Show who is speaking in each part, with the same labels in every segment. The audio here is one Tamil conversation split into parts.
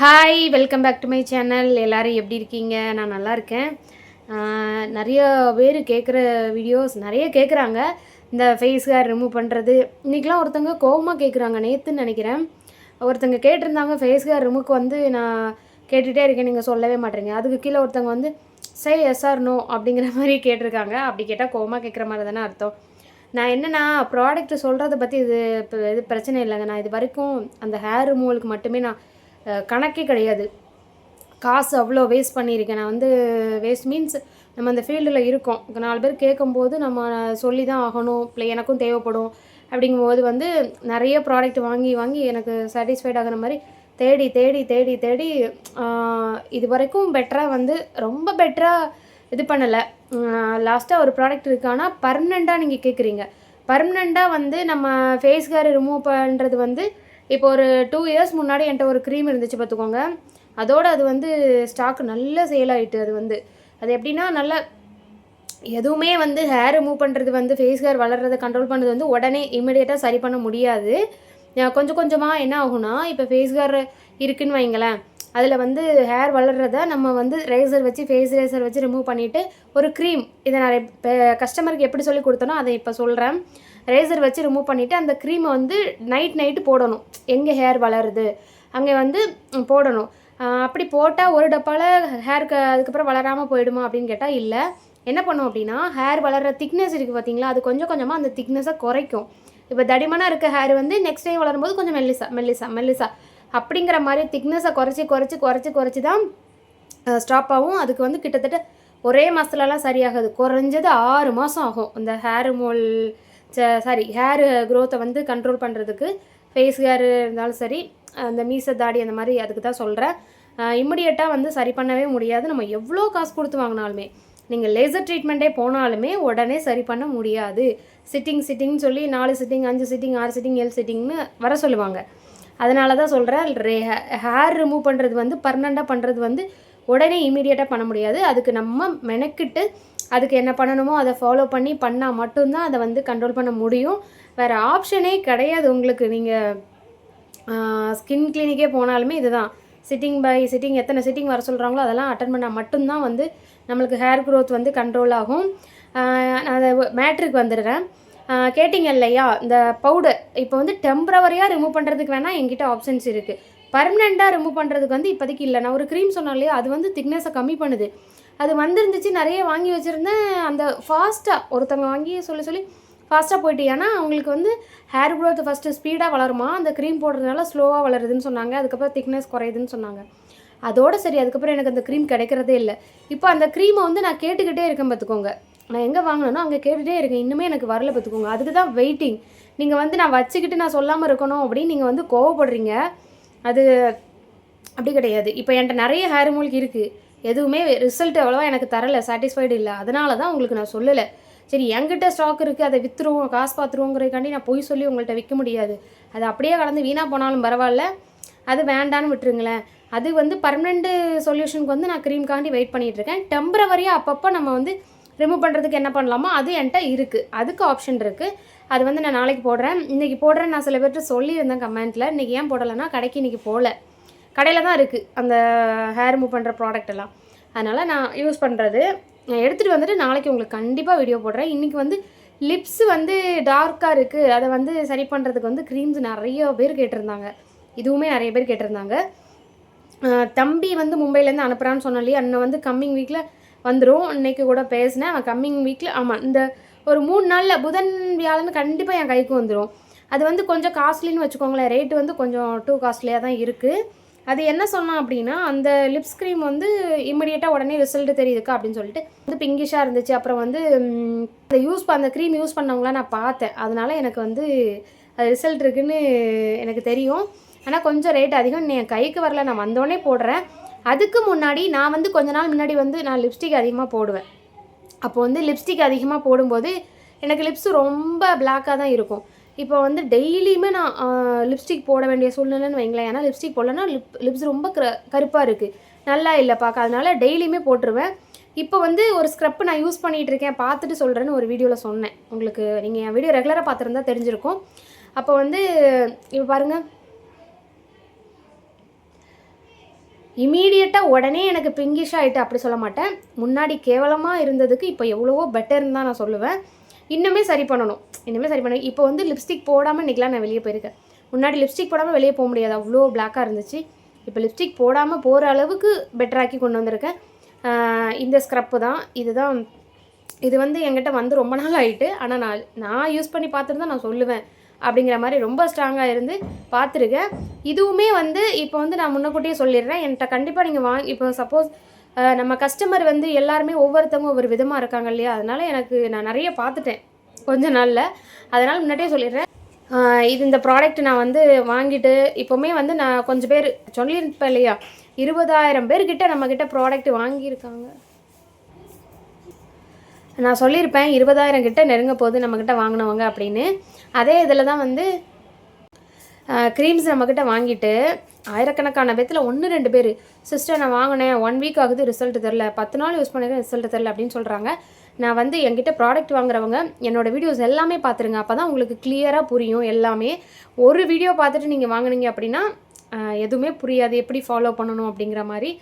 Speaker 1: hi welcome back to my channel எல்லோரும் எப்படி இருக்கீங்க நான் நல்லா இருக்கேன் நிறைய பேர் கேட்குற வீடியோஸ் நிறைய கேட்குறாங்க இந்த ஃபேஸ் ஹேர் ரிமூவ் பண்ணுறது இன்றைக்கெலாம் ஒருத்தங்க கோபமாக கேட்குறாங்க நேற்றுன்னு நினைக்கிறேன் ஒருத்தங்க கேட்டிருந்தாங்க ஃபேஸ் ஹேர் ரிமூவ்க்கு வந்து நான் கேட்டுகிட்டே இருக்கேன் நீங்கள் சொல்லவே மாட்டேறீங்க அதுக்கு கீழே ஒருத்தங்க வந்து சே எஸ் ஆர் நோ அப்படிங்கிற மாதிரி கேட்டிருக்காங்க அப்படி கேட்டால் கோபமாக கேட்குற மாதிரி தானே அர்த்தம் நான் என்னென்னா ப்ராடக்ட் சொல்கிறத பற்றி இது இது பிரச்சனை இல்லைங்க நான் இது வரைக்கும் அந்த ஹேர் ரிமூவலுக்கு மட்டுமே நான் கணக்கே கிடையாது காசு அவ்வளோ வேஸ்ட் பண்ணியிருக்கேன் நான் வந்து வேஸ்ட் மீன்ஸ் நம்ம அந்த ஃபீல்டில் இருக்கோம் நாலு பேர் கேட்கும்போது நம்ம சொல்லி தான் ஆகணும் இல்லை எனக்கும் தேவைப்படும் அப்படிங்கும்போது வந்து நிறைய ப்ராடக்ட் வாங்கி வாங்கி எனக்கு சாட்டிஸ்ஃபைட் ஆகிற மாதிரி தேடி தேடி தேடி தேடி இது வரைக்கும் பெட்டராக வந்து ரொம்ப பெட்டராக இது பண்ணலை லாஸ்ட்டாக ஒரு ப்ராடக்ட் இருக்கான்னா பர்மனெண்ட்டாக நீங்கள் கேட்குறீங்க பர்மனெண்ட்டாக வந்து நம்ம ஃபேஸ் கேர் ரிமூவ் பண்ணுறது வந்து இப்போ ஒரு டூ இயர்ஸ் முன்னாடி என்கிட்ட ஒரு க்ரீம் இருந்துச்சு பார்த்துக்கோங்க அதோடு அது வந்து ஸ்டாக் நல்ல சேல் ஆகிட்டு அது வந்து அது எப்படின்னா நல்ல எதுவுமே வந்து ஹேர் ரிமூவ் பண்ணுறது வந்து ஃபேஸ் ஹேர் வளர்கிறத கண்ட்ரோல் பண்ணுறது வந்து உடனே இமீடியட்டாக சரி பண்ண முடியாது கொஞ்சம் கொஞ்சமாக என்ன ஆகுனா இப்போ ஃபேஸ் ஹேர் இருக்குன்னு வைங்களேன் அதில் வந்து ஹேர் வளர்கிறத நம்ம வந்து ரேசர் வச்சு ஃபேஸ் ரேசர் வச்சு ரிமூவ் பண்ணிவிட்டு ஒரு க்ரீம் இதை நான் கஸ்டமருக்கு எப்படி சொல்லி கொடுத்தனோ அதை இப்போ சொல்கிறேன் ரேசர் வச்சு ரிமூவ் பண்ணிவிட்டு அந்த க்ரீமை வந்து நைட் நைட்டு போடணும் எங்கே ஹேர் வளருது அங்கே வந்து போடணும் அப்படி போட்டால் ஒரு டப்பாவில் ஹேருக்கு அதுக்கப்புறம் வளராமல் போயிடுமா அப்படின்னு கேட்டால் இல்லை என்ன பண்ணும் அப்படின்னா ஹேர் வளர்கிற திக்னஸ் இருக்குது பார்த்தீங்களா அது கொஞ்சம் கொஞ்சமாக அந்த திக்னஸை குறைக்கும் இப்போ தடிமனாக இருக்க ஹேர் வந்து நெக்ஸ்ட் டைம் வளரும்போது கொஞ்சம் மெல்லிசா மெல்லிசா மெல்லிசா அப்படிங்கிற மாதிரி திக்னஸை குறைச்சி குறைச்சி குறைச்சி குறைச்சி தான் ஸ்டாப் ஆகும் அதுக்கு வந்து கிட்டத்தட்ட ஒரே மாதத்துலலாம் சரியாகாது குறைஞ்சது ஆறு மாதம் ஆகும் இந்த ஹேர் மோல் சாரி ஹேரு க்ரோத்தை வந்து கண்ட்ரோல் பண்ணுறதுக்கு ஃபேஸ் ஹேர் இருந்தாலும் சரி அந்த மீச தாடி அந்த மாதிரி அதுக்கு தான் சொல்கிறேன் இம்மிடியட்டாக வந்து சரி பண்ணவே முடியாது நம்ம எவ்வளோ காசு கொடுத்து வாங்கினாலுமே நீங்கள் லேசர் ட்ரீட்மெண்ட்டே போனாலுமே உடனே சரி பண்ண முடியாது சிட்டிங் சிட்டிங்னு சொல்லி நாலு சிட்டிங் அஞ்சு சிட்டிங் ஆறு சிட்டிங் ஏழு சிட்டிங்னு வர சொல்லுவாங்க அதனால தான் சொல்கிறேன் ரே ஹேர் ரிமூவ் பண்ணுறது வந்து பர்மனெண்ட்டாக பண்ணுறது வந்து உடனே இமீடியட்டாக பண்ண முடியாது அதுக்கு நம்ம மெனக்கிட்டு அதுக்கு என்ன பண்ணணுமோ அதை ஃபாலோ பண்ணி பண்ணால் மட்டும்தான் அதை வந்து கண்ட்ரோல் பண்ண முடியும் வேறு ஆப்ஷனே கிடையாது உங்களுக்கு நீங்கள் ஸ்கின் கிளினிக்கே போனாலுமே இதுதான் சிட்டிங் பை சிட்டிங் எத்தனை சிட்டிங் வர சொல்கிறாங்களோ அதெல்லாம் அட்டன் பண்ணால் மட்டும்தான் வந்து நம்மளுக்கு ஹேர் க்ரோத் வந்து கண்ட்ரோல் ஆகும் நான் அதை மேட்ருக்கு வந்துடுறேன் கேட்டிங்க இல்லையா இந்த பவுடர் இப்போ வந்து டெம்பரவரியாக ரிமூவ் பண்ணுறதுக்கு வேணால் எங்கிட்ட ஆப்ஷன்ஸ் இருக்குது பர்மனெண்ட்டாக ரிமூவ் பண்ணுறதுக்கு வந்து இப்போதைக்கு இல்லை நான் ஒரு க்ரீம் சொன்னாலே அது வந்து திக்னஸை கம்மி பண்ணுது அது வந்துருந்துச்சு நிறைய வாங்கி வச்சுருந்தேன் அந்த ஃபாஸ்ட்டாக ஒருத்தவங்க வாங்கி சொல்லி சொல்லி ஃபாஸ்ட்டாக போயிட்டு ஏன்னா அவங்களுக்கு வந்து ஹேர் க்ரோத் ஃபஸ்ட்டு ஸ்பீடாக வளருமா அந்த க்ரீம் போடுறதுனால ஸ்லோவாக வளருதுன்னு சொன்னாங்க அதுக்கப்புறம் திக்னஸ் குறையுதுன்னு சொன்னாங்க அதோடு சரி அதுக்கப்புறம் எனக்கு அந்த க்ரீம் கிடைக்கிறதே இல்லை இப்போ அந்த க்ரீமை வந்து நான் கேட்டுக்கிட்டே இருக்கேன் பார்த்துக்கோங்க நான் எங்கே வாங்கினேனோ அங்கே கேட்டுகிட்டே இருக்கேன் இன்னுமே எனக்கு வரல பார்த்துக்கோங்க அதுக்கு தான் வெயிட்டிங் நீங்கள் வந்து நான் வச்சுக்கிட்டு நான் சொல்லாமல் இருக்கணும் அப்படின்னு நீங்கள் வந்து கோவப்படுறீங்க அது அப்படி கிடையாது இப்போ என்கிட்ட நிறைய ஹேர் மூலிகை இருக்குது எதுவுமே ரிசல்ட் அவ்வளோவா எனக்கு தரலை சாட்டிஸ்ஃபைடு இல்லை அதனால தான் உங்களுக்கு நான் சொல்லலை சரி என்கிட்ட ஸ்டாக் இருக்குது அதை விற்றுருவோம் காசு பார்த்துருவோங்கிறதுக்காண்டி நான் பொய் சொல்லி உங்கள்கிட்ட விற்க முடியாது அது அப்படியே கலந்து வீணாக போனாலும் பரவாயில்ல அது வேண்டான்னு விட்டுருங்களேன் அது வந்து பர்மனெண்ட்டு சொல்யூஷனுக்கு வந்து நான் காண்டி வெயிட் பண்ணிகிட்ருக்கேன் டெம்பரவரியாக அப்பப்போ நம்ம வந்து ரிமூவ் பண்ணுறதுக்கு என்ன பண்ணலாமோ அது என்கிட்ட இருக்குது அதுக்கு ஆப்ஷன் இருக்குது அது வந்து நான் நாளைக்கு போடுறேன் இன்றைக்கி போடுறேன் நான் சில பேர்கிட்ட சொல்லியிருந்தேன் கமெண்ட்டில் இன்றைக்கி ஏன் போடலைன்னா கடைக்கு இன்றைக்கி போகல கடையில் தான் இருக்குது அந்த ஹேர் மூவ் பண்ணுற ப்ராடக்ட் எல்லாம் அதனால் நான் யூஸ் பண்ணுறது நான் எடுத்துகிட்டு வந்துட்டு நாளைக்கு உங்களுக்கு கண்டிப்பாக வீடியோ போடுறேன் இன்றைக்கி வந்து லிப்ஸ் வந்து டார்க்காக இருக்குது அதை வந்து சரி பண்ணுறதுக்கு வந்து க்ரீம்ஸ் நிறைய பேர் கேட்டிருந்தாங்க இதுவுமே நிறைய பேர் கேட்டிருந்தாங்க தம்பி வந்து மும்பைலேருந்து அனுப்புகிறான்னு சொன்னாலே அண்ணன் வந்து கம்மிங் வீக்கில் வந்துடும் இன்றைக்கி கூட பேசினேன் அவன் கம்மிங் வீக்கில் ஆமாம் இந்த ஒரு மூணு நாளில் புதன் வியாழன் கண்டிப்பாக என் கைக்கு வந்துடும் அது வந்து கொஞ்சம் காஸ்ட்லின்னு வச்சுக்கோங்களேன் ரேட்டு வந்து கொஞ்சம் டூ காஸ்ட்லியாக தான் இருக்குது அது என்ன சொன்னால் அப்படின்னா அந்த லிப்ஸ் க்ரீம் வந்து இம்மிடியேட்டாக உடனே ரிசல்ட் தெரியுதுக்கா அப்படின்னு சொல்லிட்டு வந்து பிங்கிஷாக இருந்துச்சு அப்புறம் வந்து அந்த யூஸ் அந்த க்ரீம் யூஸ் பண்ணவங்களாம் நான் பார்த்தேன் அதனால் எனக்கு வந்து அது ரிசல்ட் இருக்குன்னு எனக்கு தெரியும் ஆனால் கொஞ்சம் ரேட் அதிகம் என் கைக்கு வரல நான் வந்தோடனே போடுறேன் அதுக்கு முன்னாடி நான் வந்து கொஞ்ச நாள் முன்னாடி வந்து நான் லிப்ஸ்டிக் அதிகமாக போடுவேன் அப்போ வந்து லிப்ஸ்டிக் அதிகமாக போடும்போது எனக்கு லிப்ஸு ரொம்ப பிளாக்காக தான் இருக்கும் இப்போ வந்து டெய்லியுமே நான் லிப்ஸ்டிக் போட வேண்டிய சூழ்நிலைன்னு வைங்களேன் ஏன்னா லிப்ஸ்டிக் போடலன்னா லிப் லிப்ஸ் ரொம்ப க கருப்பாக இருக்குது நல்லா இல்லை பார்க்க அதனால டெய்லியுமே போட்டுருவேன் இப்போ வந்து ஒரு ஸ்க்ரப் நான் யூஸ் பண்ணிகிட்டு இருக்கேன் பார்த்துட்டு சொல்கிறேன்னு ஒரு வீடியோவில் சொன்னேன் உங்களுக்கு நீங்கள் என் வீடியோ ரெகுலராக பார்த்துருந்தா தெரிஞ்சிருக்கும் அப்போ வந்து இப்போ பாருங்கள் இமீடியட்டாக உடனே எனக்கு பிங்கிஷ் ஆகிட்டு அப்படி சொல்ல மாட்டேன் முன்னாடி கேவலமாக இருந்ததுக்கு இப்போ எவ்வளவோ பெட்டர்னு தான் நான் சொல்லுவேன் இன்னுமே சரி பண்ணணும் இன்னுமே சரி பண்ணணும் இப்போ வந்து லிப்ஸ்டிக் போடாமல் இன்றைக்கலாம் நான் வெளியே போயிருக்கேன் முன்னாடி லிப்ஸ்டிக் போடாமல் வெளியே போக முடியாது அவ்வளோ பிளாக்காக இருந்துச்சு இப்போ லிப்ஸ்டிக் போடாமல் போகிற அளவுக்கு பெட்டராக்கி கொண்டு வந்திருக்கேன் இந்த ஸ்க்ரப்பு தான் இதுதான் இது வந்து என்கிட்ட வந்து ரொம்ப நாள் ஆகிட்டு ஆனால் நான் நான் யூஸ் பண்ணி பார்த்துட்டு தான் நான் சொல்லுவேன் அப்படிங்கிற மாதிரி ரொம்ப ஸ்ட்ராங்காக இருந்து பார்த்துருக்கேன் இதுவுமே வந்து இப்போ வந்து நான் முன்னக்கூட்டியே சொல்லிடுறேன் என்கிட்ட கண்டிப்பாக நீங்கள் வாங்க இப்போ சப்போஸ் நம்ம கஸ்டமர் வந்து எல்லாருமே ஒவ்வொருத்தவங்க ஒவ்வொரு விதமாக இருக்காங்க இல்லையா அதனால் எனக்கு நான் நிறைய பார்த்துட்டேன் கொஞ்ச நாளில் அதனால் முன்னாடியே சொல்லிடுறேன் இது இந்த ப்ராடக்ட் நான் வந்து வாங்கிட்டு இப்போவுமே வந்து நான் கொஞ்சம் பேர் சொல்லியிருப்பேன் இல்லையா இருபதாயிரம் பேர்கிட்ட நம்மக்கிட்ட ப்ராடக்ட் வாங்கியிருக்காங்க நான் சொல்லியிருப்பேன் இருபதாயிரம் கிட்ட நெருங்க போது நம்மக்கிட்ட வாங்கினவங்க அப்படின்னு அதே இதில் தான் வந்து க்ரீம்ஸ் நம்மக்கிட்ட வாங்கிட்டு ஆயிரக்கணக்கான பேத்தில் ஒன்று ரெண்டு பேர் சிஸ்டர் நான் வாங்கினேன் ஒன் வீக் ஆகுது ரிசல்ட் தெரில பத்து நாள் யூஸ் பண்ணிக்கிறேன் ரிசல்ட் தெரில அப்படின்னு சொல்கிறாங்க நான் வந்து என்கிட்ட ப்ராடக்ட் வாங்குறவங்க என்னோடய வீடியோஸ் எல்லாமே பார்த்துருங்க அப்போ தான் உங்களுக்கு கிளியராக புரியும் எல்லாமே ஒரு வீடியோ பார்த்துட்டு நீங்கள் வாங்கினீங்க அப்படின்னா எதுவுமே புரியாது எப்படி ஃபாலோ பண்ணணும் அப்படிங்கிற மாதிரி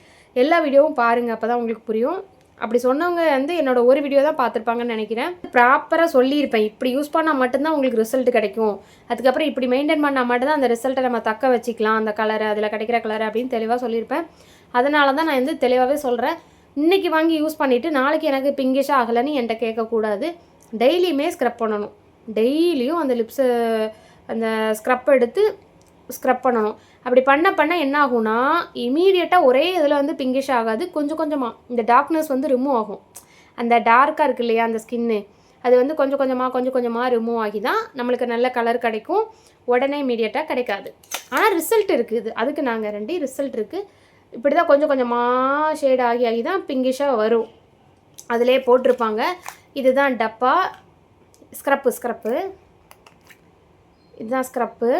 Speaker 1: எல்லா வீடியோவும் பாருங்கள் அப்போ தான் உங்களுக்கு புரியும் அப்படி சொன்னவங்க வந்து என்னோட ஒரு வீடியோ தான் பார்த்துருப்பாங்கன்னு நினைக்கிறேன் ப்ராப்பராக சொல்லியிருப்பேன் இப்படி யூஸ் பண்ணால் மட்டும்தான் உங்களுக்கு ரிசல்ட் கிடைக்கும் அதுக்கப்புறம் இப்படி மெயின்டைன் பண்ணால் மட்டும்தான் அந்த ரிசல்ட்டை நம்ம தக்க வச்சுக்கலாம் அந்த கலர் அதில் கிடைக்கிற கலர் அப்படின்னு தெளிவாக சொல்லியிருப்பேன் அதனால தான் நான் வந்து தெளிவாகவே சொல்கிறேன் இன்றைக்கி வாங்கி யூஸ் பண்ணிவிட்டு நாளைக்கு எனக்கு பிங்கிஷாக ஆகலைன்னு என்கிட்ட கேட்கக்கூடாது டெய்லியுமே ஸ்க்ரப் பண்ணணும் டெய்லியும் அந்த லிப்ஸு அந்த ஸ்க்ரப் எடுத்து ஸ்க்ரப் பண்ணணும் அப்படி பண்ண பண்ண என்ன ஆகும்னா இமீடியட்டாக ஒரே இதில் வந்து பிங்கிஷ் ஆகாது கொஞ்சம் கொஞ்சமாக இந்த டார்க்னஸ் வந்து ரிமூவ் ஆகும் அந்த டார்க்காக இருக்கு இல்லையா அந்த ஸ்கின்னு அது வந்து கொஞ்சம் கொஞ்சமாக கொஞ்சம் கொஞ்சமாக ரிமூவ் ஆகி தான் நம்மளுக்கு நல்ல கலர் கிடைக்கும் உடனே இமீடியட்டாக கிடைக்காது ஆனால் ரிசல்ட் இருக்குது அதுக்கு நாங்கள் ரெண்டு ரிசல்ட் இருக்குது இப்படி தான் கொஞ்சம் கொஞ்சமாக ஷேட் ஆகி ஆகி தான் பிங்கிஷாக வரும் அதிலே போட்டிருப்பாங்க இதுதான் டப்பா ஸ்க்ரப்பு ஸ்க்ரப்பு இதுதான் ஸ்க்ரப்பு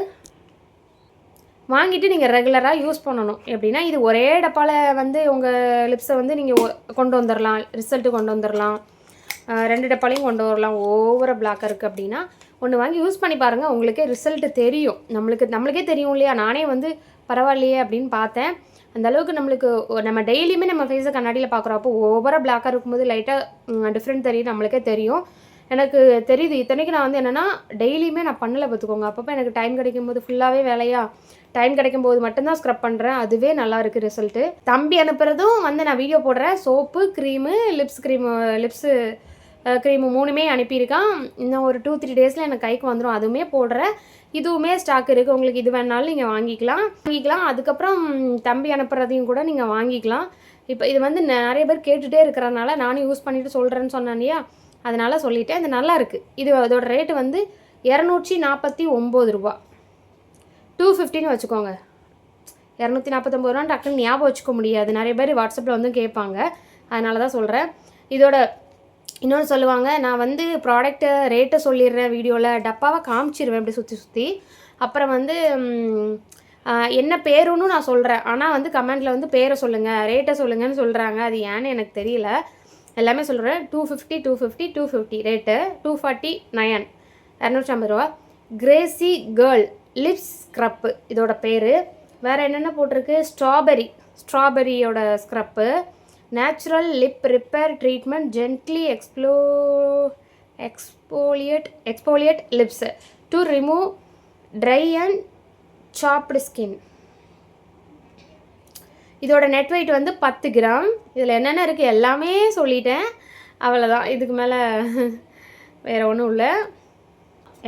Speaker 1: வாங்கிட்டு நீங்கள் ரெகுலராக யூஸ் பண்ணணும் எப்படின்னா இது ஒரே டப்பாவில் வந்து உங்கள் லிப்ஸை வந்து நீங்கள் கொண்டு வந்துடலாம் ரிசல்ட்டு கொண்டு வந்துடலாம் ரெண்டு டப்பாலையும் கொண்டு வரலாம் ஓவர பிளாக்காக இருக்குது அப்படின்னா ஒன்று வாங்கி யூஸ் பண்ணி பாருங்கள் உங்களுக்கே ரிசல்ட்டு தெரியும் நம்மளுக்கு நம்மளுக்கே தெரியும் இல்லையா நானே வந்து பரவாயில்லையே அப்படின்னு பார்த்தேன் அந்த அளவுக்கு நம்மளுக்கு நம்ம டெய்லியுமே நம்ம ஃபேஸை கண்ணாடியில் பார்க்குறப்போ ஓவராக பிளாக்காக இருக்கும்போது லைட்டாக டிஃப்ரெண்ட் தெரியும் நம்மளுக்கே தெரியும் எனக்கு தெரியுது இத்தனைக்கு நான் வந்து என்னென்னா டெய்லியுமே நான் பண்ணலை பார்த்துக்கோங்க அப்பப்போ எனக்கு டைம் கிடைக்கும் போது ஃபுல்லாகவே வேலையாக டைம் கிடைக்கும் போது மட்டும்தான் ஸ்க்ரப் பண்ணுறேன் அதுவே நல்லா இருக்குது ரிசல்ட்டு தம்பி அனுப்புகிறதும் வந்து நான் வீடியோ போடுறேன் soap cream lips cream lips cream மூணுமே அனுப்பியிருக்கான் இன்னும் ஒரு டூ த்ரீ டேஸில் எனக்கு கைக்கு வந்துடும் அதுவுமே போடுறேன் இதுவுமே ஸ்டாக் இருக்குது உங்களுக்கு இது வேணாலும் நீங்கள் வாங்கிக்கலாம் வாங்கிக்கலாம் அதுக்கப்புறம் தம்பி அனுப்புறதையும் கூட நீங்கள் வாங்கிக்கலாம் இப்போ இது வந்து நிறைய பேர் கேட்டுகிட்டே இருக்கிறனால நானும் யூஸ் பண்ணிவிட்டு சொல்கிறேன்னு சொன்னேன் இல்லையா அதனால் சொல்லிட்டேன் இது நல்லாயிருக்கு இது அதோட ரேட்டு வந்து இரநூற்றி நாற்பத்தி ஒம்பது ரூபா டூ ஃபிஃப்டின்னு வச்சுக்கோங்க இரநூத்தி நாற்பத்தொம்பது ரூபா டக்குன்னு ஞாபகம் வச்சுக்க முடியாது நிறைய பேர் வாட்ஸ்அப்பில் வந்து கேட்பாங்க அதனால தான் சொல்கிறேன் இதோட இன்னொன்று சொல்லுவாங்க நான் வந்து ப்ராடக்ட்டை ரேட்டை சொல்லிடுறேன் வீடியோவில் டப்பாவை காமிச்சிருவேன் இப்படி சுற்றி சுற்றி அப்புறம் வந்து என்ன பேருன்னு நான் சொல்கிறேன் ஆனால் வந்து கமெண்ட்டில் வந்து பேரை சொல்லுங்கள் ரேட்டை சொல்லுங்கன்னு சொல்கிறாங்க அது ஏன்னு எனக்கு தெரியல எல்லாமே சொல்கிறேன் two fifty two fifty two fifty rate two forty nine இரநூற்றி ஐம்பது ரூபா கிரேசி கேர்ள் லிப்ஸ் ஸ்க்ரப்பு இதோட பேர் வேறு என்னென்ன போட்டிருக்கு ஸ்ட்ராபெரி ஸ்ட்ராபெரியோட scrub natural lip repair treatment gently explo exfoliate exfoliate lips to remove dry and soft skin இதோட நெட் வெயிட் வந்து பத்து கிராம் இதில் என்னென்ன இருக்குது எல்லாமே சொல்லிட்டேன் அவ்வளோதான் இதுக்கு மேலே வேறு ஒன்றும் இல்லை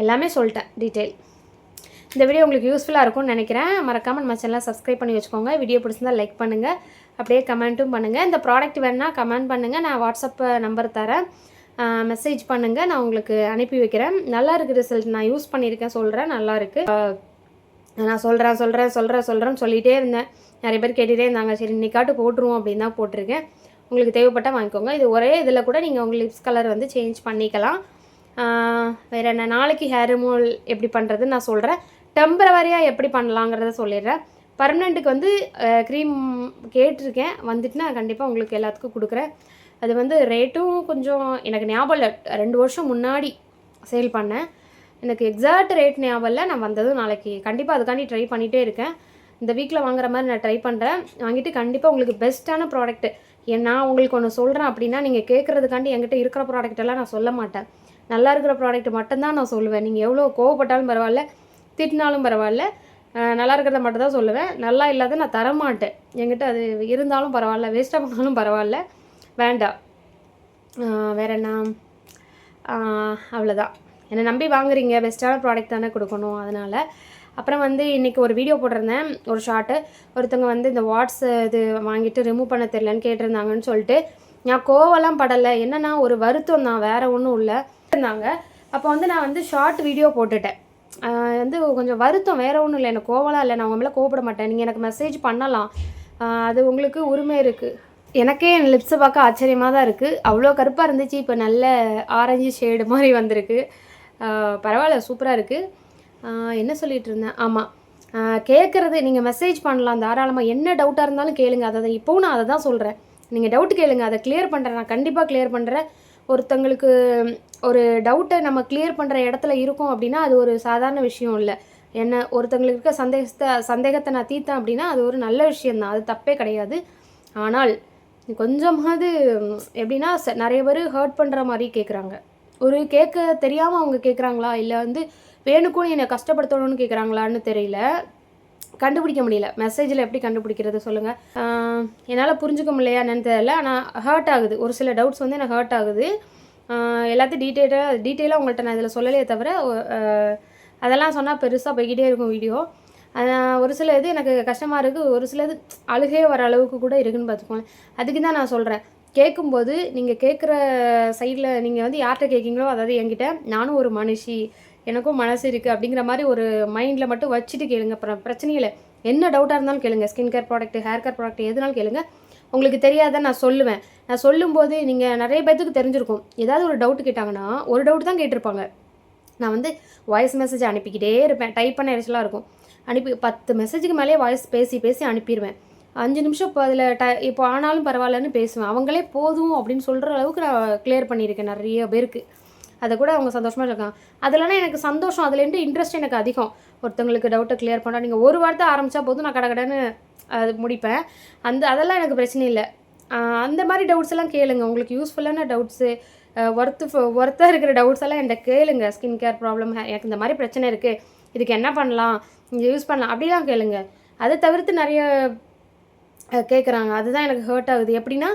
Speaker 1: எல்லாமே சொல்லிட்டேன் டீட்டெயில் இந்த வீடியோ உங்களுக்கு யூஸ்ஃபுல்லாக இருக்கும்னு நினைக்கிறேன் மறக்காமல் நம்ம சேனலாக சப்ஸ்கிரைப் பண்ணி வச்சுக்கோங்க வீடியோ பிடிச்சிருந்தா லைக் பண்ணுங்கள் அப்படியே கமெண்ட்டும் பண்ணுங்கள் இந்த ப்ராடக்ட் வேணால் கமெண்ட் பண்ணுங்கள் நான் வாட்ஸ்அப் நம்பர் தரேன் மெசேஜ் பண்ணுங்கள் நான் உங்களுக்கு அனுப்பி வைக்கிறேன் நல்லா இருக்குது ரிசல்ட் நான் யூஸ் பண்ணியிருக்கேன் சொல்கிறேன் நல்லா இருக்குது நான் சொல்கிறேன் சொல்கிறேன் சொல்கிறேன் சொல்கிறேன்னு சொல்லிகிட்டே இருந்தேன் நிறைய பேர் கேட்டுகிட்டே இருந்தாங்க சரி இன்னைக்காட்டு போட்டுருவோம் அப்படின்னு தான் போட்டிருக்கேன் உங்களுக்கு தேவைப்பட்டால் வாங்கிக்கோங்க இது ஒரே இதில் கூட நீங்கள் உங்கள் லிப்ஸ் கலர் வந்து சேஞ்ச் பண்ணிக்கலாம் வேறு என்ன நாளைக்கு ஹேர் ரிமூவல் எப்படி பண்ணுறதுன்னு நான் சொல்கிறேன் டெம்பரவரியாக எப்படி பண்ணலாங்கிறத சொல்லிடுறேன் பர்மனெண்ட்டுக்கு வந்து க்ரீம் கேட்டிருக்கேன் வந்துட்டு நான் கண்டிப்பாக உங்களுக்கு எல்லாத்துக்கும் கொடுக்குறேன் அது வந்து ரேட்டும் கொஞ்சம் எனக்கு ஞாபகம் இல்லை ரெண்டு வருஷம் முன்னாடி சேல் பண்ணேன் எனக்கு எக்ஸாக்ட் ரேட் ஞாபகம் இல்லை நான் வந்ததும் நாளைக்கு கண்டிப்பாக அதுக்காண்டி ட்ரை பண்ணிகிட்டே இருக்கேன் இந்த வீக்கில் வாங்குற மாதிரி நான் ட்ரை பண்ணுறேன் வாங்கிட்டு கண்டிப்பாக உங்களுக்கு பெஸ்ட்டான ப்ராடக்ட்டு நான் உங்களுக்கு ஒன்று சொல்கிறேன் அப்படின்னா நீங்கள் கேட்குறதுக்காண்டி என்கிட்ட இருக்கிற ப்ராடக்டெல்லாம் நான் சொல்ல மாட்டேன் நல்லா இருக்கிற ப்ராடக்ட் மட்டும்தான் நான் சொல்லுவேன் நீங்கள் எவ்வளோ கோவப்பட்டாலும் பரவாயில்ல திட்டினாலும் பரவாயில்ல நல்லா இருக்கிறத மட்டும் தான் சொல்லுவேன் நல்லா இல்லாத நான் தரமாட்டேன் என்கிட்ட அது இருந்தாலும் பரவாயில்ல வேஸ்ட்டாக போனாலும் பரவாயில்ல வேண்டாம் வேற என்ன அவ்வளோதான் என்னை நம்பி வாங்குறீங்க பெஸ்ட்டான ப்ராடக்ட் தானே கொடுக்கணும் அதனால் அப்புறம் வந்து இன்றைக்கி ஒரு வீடியோ போட்டிருந்தேன் ஒரு ஷார்ட்டு ஒருத்தவங்க வந்து இந்த வாட்ஸ் இது வாங்கிட்டு ரிமூவ் பண்ண தெரிலன்னு கேட்டிருந்தாங்கன்னு சொல்லிட்டு நான் கோவெல்லாம் படலை என்னென்னா ஒரு வருத்தம் தான் வேறு ஒன்றும் இல்லை இருந்தாங்க அப்போ வந்து நான் வந்து ஷார்ட் வீடியோ போட்டுட்டேன் வந்து கொஞ்சம் வருத்தம் வேறு ஒன்றும் இல்லை எனக்கு கோவலாம் இல்லை நான் உங்கள் மேலே கோவப்பட மாட்டேன் நீங்கள் எனக்கு மெசேஜ் பண்ணலாம் அது உங்களுக்கு உரிமை இருக்குது எனக்கே என் லிப்ஸை பார்க்க ஆச்சரியமாக தான் இருக்குது அவ்வளோ கருப்பாக இருந்துச்சு இப்போ நல்ல ஆரஞ்சு ஷேடு மாதிரி வந்திருக்கு பரவாயில்ல சூப்பராக இருக்குது என்ன சொல்லிகிட்டு இருந்தேன் ஆமாம் கேட்குறது நீங்கள் மெசேஜ் பண்ணலாம் தாராளமாக என்ன டவுட்டாக இருந்தாலும் கேளுங்க அதை இப்போவும் நான் அதை தான் சொல்கிறேன் நீங்கள் டவுட் கேளுங்க அதை கிளியர் பண்ணுறேன் நான் கண்டிப்பாக கிளியர் பண்ணுறேன் ஒருத்தங்களுக்கு ஒரு டவுட்டை நம்ம கிளியர் பண்ணுற இடத்துல இருக்கோம் அப்படின்னா அது ஒரு சாதாரண விஷயம் இல்லை என்ன ஒருத்தங்களுக்கு இருக்க சந்தேகத்தை சந்தேகத்தை நான் தீர்த்தேன் அப்படின்னா அது ஒரு நல்ல விஷயந்தான் அது தப்பே கிடையாது ஆனால் கொஞ்சமாவது எப்படின்னா நிறைய பேர் ஹர்ட் பண்ணுற மாதிரி கேட்குறாங்க ஒரு கேட்க தெரியாமல் அவங்க கேட்குறாங்களா இல்லை வந்து வேணுக்கும் என்னை கஷ்டப்படுத்தணும்னு கேட்குறாங்களான்னு தெரியல கண்டுபிடிக்க முடியல மெசேஜில் எப்படி கண்டுபிடிக்கிறது சொல்லுங்கள் என்னால் புரிஞ்சுக்க முடியலையா தெரியல ஆனால் ஹர்ட் ஆகுது ஒரு சில டவுட்ஸ் வந்து எனக்கு ஹர்ட் ஆகுது எல்லாத்தையும் டீட்டெயிலாக டீட்டெயிலாக உங்கள்கிட்ட நான் இதில் சொல்லலையே தவிர அதெல்லாம் சொன்னால் பெருசாக போய்கிட்டே இருக்கும் வீடியோ ஒரு சில இது எனக்கு கஷ்டமாக இருக்குது ஒரு சில இது அழுகே வர அளவுக்கு கூட இருக்குதுன்னு பார்த்துக்கோங்க அதுக்கு தான் நான் சொல்கிறேன் கேட்கும்போது நீங்கள் கேட்குற சைடில் நீங்கள் வந்து யார்கிட்ட கேட்குறீங்களோ அதாவது என்கிட்ட நானும் ஒரு மனுஷி எனக்கும் மனசு இருக்குது அப்படிங்கிற மாதிரி ஒரு மைண்டில் மட்டும் வச்சுட்டு கேளுங்க அப்புறம் பிரச்சனையில் என்ன டவுட்டாக இருந்தாலும் கேளுங்க skin care product hair care product எதுனாலும் கேளுங்க உங்களுக்கு தெரியாத நான் சொல்லுவேன் நான் சொல்லும்போது நீங்கள் நிறைய பேர்த்துக்கு தெரிஞ்சிருக்கும் ஏதாவது ஒரு டவுட் கேட்டாங்கன்னா ஒரு டவுட் தான் கேட்டிருப்பாங்க நான் வந்து வாய்ஸ் மெசேஜ் அனுப்பிக்கிட்டே இருப்பேன் டைப் பண்ண இடச்சலாக இருக்கும் அனுப்பி பத்து மெசேஜுக்கு மேலே வாய்ஸ் பேசி பேசி அனுப்பிடுவேன் அஞ்சு நிமிஷம் இப்போ அதில் ட இப்போ ஆனாலும் பரவாயில்லன்னு பேசுவேன் அவங்களே போதும் அப்படின்னு சொல்கிற அளவுக்கு நான் கிளியர் பண்ணியிருக்கேன் நிறைய பேருக்கு அதை கூட அவங்க சந்தோஷமாக இருக்காங்க அதில்னா எனக்கு சந்தோஷம் அதுலேருந்து இன்ட்ரெஸ்ட் எனக்கு அதிகம் ஒருத்தவங்களுக்கு டவுட்டை கிளியர் பண்ணால் நீங்கள் ஒரு வார்த்தை ஆரம்பித்தா போதும் நான் கடை கடைன்னு அது முடிப்பேன் அந்த அதெல்லாம் எனக்கு பிரச்சனை இல்லை அந்த மாதிரி டவுட்ஸ் எல்லாம் கேளுங்க உங்களுக்கு யூஸ்ஃபுல்லான டவுட்ஸு ஒர்த்து ஒர்த்தாக இருக்கிற டவுட்ஸ் எல்லாம் என்கிட்ட கேளுங்க ஸ்கின் கேர் ப்ராப்ளம் எனக்கு இந்த மாதிரி பிரச்சனை இருக்குது இதுக்கு என்ன பண்ணலாம் இங்கே யூஸ் பண்ணலாம் அப்படிலாம் கேளுங்க அதை தவிர்த்து நிறைய கேட்குறாங்க அதுதான் எனக்கு ஹர்ட் ஆகுது எப்படின்னா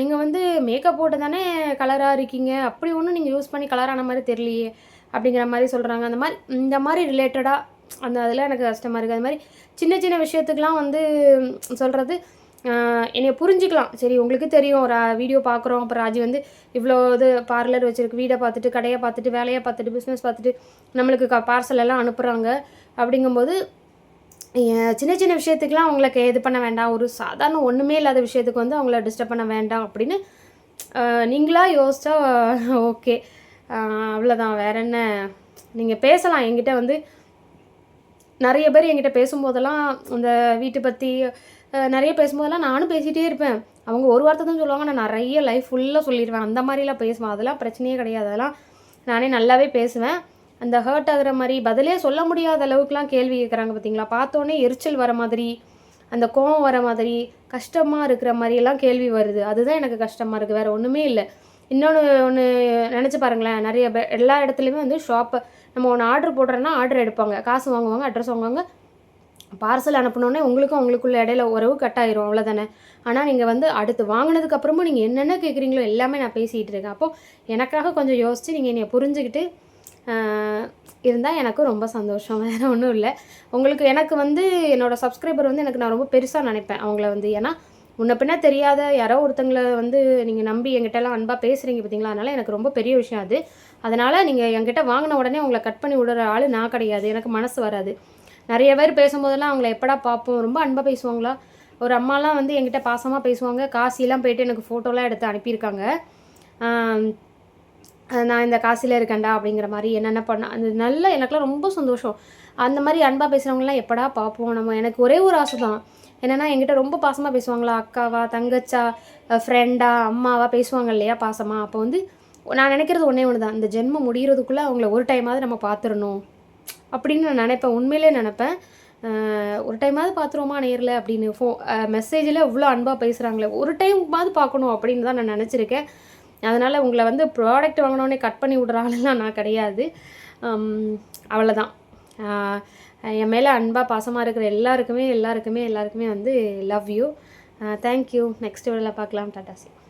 Speaker 1: நீங்கள் வந்து மேக்கப் போட்டு தானே கலராக இருக்கீங்க அப்படி ஒன்றும் நீங்கள் யூஸ் பண்ணி கலரான மாதிரி தெரியலையே அப்படிங்கிற மாதிரி சொல்கிறாங்க அந்த மாதிரி இந்த மாதிரி ரிலேட்டடாக அந்த அதில் எனக்கு கஷ்டமாக இருக்குது அது மாதிரி சின்ன சின்ன விஷயத்துக்கெலாம் வந்து சொல்கிறது என்னை புரிஞ்சுக்கலாம் சரி உங்களுக்கு தெரியும் ரா வீடியோ பார்க்குறோம் அப்புறம் ராஜி வந்து இவ்வளோ இது பார்லர் வச்சுருக்கு வீடை பார்த்துட்டு கடையை பார்த்துட்டு வேலையை பார்த்துட்டு பிஸ்னஸ் பார்த்துட்டு நம்மளுக்கு க பார்சல் எல்லாம் அனுப்புகிறாங்க அப்படிங்கும்போது சின்ன சின்ன விஷயத்துக்கெலாம் அவங்களுக்கு இது பண்ண வேண்டாம் ஒரு சாதாரண ஒன்றுமே இல்லாத விஷயத்துக்கு வந்து அவங்கள டிஸ்டர்ப் பண்ண வேண்டாம் அப்படின்னு நீங்களாக யோசிச்சா ஓகே அவ்வளோதான் வேற என்ன நீங்கள் பேசலாம் என்கிட்ட வந்து நிறைய பேர் என்கிட்ட பேசும்போதெல்லாம் அந்த வீட்டை பற்றி நிறைய பேசும்போதெல்லாம் நானும் பேசிகிட்டே இருப்பேன் அவங்க ஒரு வார்த்தை தான் சொல்லுவாங்க நான் நிறைய லைஃப் ஃபுல்லாக சொல்லிடுவேன் அந்த மாதிரிலாம் பேசுவேன் அதெல்லாம் பிரச்சனையே கிடையாது அதெல்லாம் நானே நல்லாவே பேசுவேன் அந்த ஹர்ட் ஆகிற மாதிரி பதிலே சொல்ல முடியாத அளவுக்குலாம் கேள்வி கேட்குறாங்க பார்த்தீங்களா பார்த்தோன்னே எரிச்சல் வர மாதிரி அந்த கோவம் வர மாதிரி கஷ்டமாக இருக்கிற மாதிரியெல்லாம் கேள்வி வருது அதுதான் எனக்கு கஷ்டமாக இருக்குது வேறு ஒன்றுமே இல்லை இன்னொன்று ஒன்று நினச்சி பாருங்களேன் நிறைய எல்லா இடத்துலையுமே வந்து ஷாப்பு நம்ம ஒன்று ஆர்டர் போடுறோன்னா ஆர்டர் எடுப்பாங்க காசு வாங்குவாங்க அட்ரஸ் வாங்குவாங்க பார்சல் அனுப்பினோடனே உங்களுக்கும் அவங்களுக்குள்ள இடையில உறவு கட் ஆயிரும் அவ்வளோதானே ஆனால் நீங்கள் வந்து அடுத்து வாங்கினதுக்கப்புறமும் நீங்கள் என்னென்ன கேட்குறீங்களோ எல்லாமே நான் பேசிகிட்டு இருக்கேன் அப்போது எனக்காக கொஞ்சம் யோசித்து நீங்கள் என்னை புரிஞ்சுக்கிட்டு இருந்தால் எனக்கும் ரொம்ப சந்தோஷம் வேறு ஒன்றும் இல்லை உங்களுக்கு எனக்கு வந்து என்னோடய சப்ஸ்கிரைபர் வந்து எனக்கு நான் ரொம்ப பெருசாக நினைப்பேன் அவங்கள வந்து ஏன்னா முன்ன பின்னா தெரியாத யாரோ ஒருத்தங்களை வந்து நீங்கள் நம்பி எங்கிட்டலாம் அன்பாக பேசுகிறீங்க பார்த்தீங்களா அதனால் எனக்கு ரொம்ப பெரிய விஷயம் அது அதனால் நீங்கள் என்கிட்ட வாங்கின உடனே உங்களை கட் பண்ணி விடுற ஆள் நான் கிடையாது எனக்கு மனசு வராது நிறைய பேர் பேசும்போதெல்லாம் அவங்கள எப்படா பார்ப்போம் ரொம்ப அன்பாக பேசுவாங்களா ஒரு அம்மாலாம் வந்து என்கிட்ட பாசமாக பேசுவாங்க காசிலாம் போயிட்டு எனக்கு ஃபோட்டோலாம் எடுத்து அனுப்பியிருக்காங்க நான் இந்த காசில் இருக்கேன்டா அப்படிங்கிற மாதிரி என்னென்ன பண்ண அந்த நல்ல எனக்குலாம் ரொம்ப சந்தோஷம் அந்த மாதிரி அன்பாக பேசுகிறவங்களாம் எப்படா பார்ப்போம் நம்ம எனக்கு ஒரே ஒரு ஆசை தான் என்னென்னா என்கிட்ட ரொம்ப பாசமாக பேசுவாங்களா அக்காவா தங்கச்சா ஃப்ரெண்டா அம்மாவா பேசுவாங்க இல்லையா பாசமாக அப்போ வந்து நான் நினைக்கிறது ஒன்றே ஒன்று தான் இந்த ஜென்மம் முடிகிறதுக்குள்ளே அவங்கள ஒரு டைமாவது நம்ம பார்த்துடணும் அப்படின்னு நான் நினைப்பேன் உண்மையிலே நினப்பேன் ஒரு டைமாவது பார்த்துருவோமா நேரில் அப்படின்னு ஃபோ மெசேஜில் இவ்வளோ அன்பாக பேசுகிறாங்களே ஒரு டைமாவது பார்க்கணும் அப்படின்னு தான் நான் நினச்சிருக்கேன் அதனால் உங்களை வந்து ப்ராடக்ட் வாங்கினோடனே கட் பண்ணி விடுற ஆளுலாம் நான் கிடையாது அவ்வளோதான் என் மேலே அன்பாக பாசமாக இருக்கிற எல்லாருக்குமே எல்லாருக்குமே எல்லாருக்குமே வந்து லவ் யூ தேங்க்யூ நெக்ஸ்ட் வீடியோவில் பார்க்கலாம் டாட்டா சி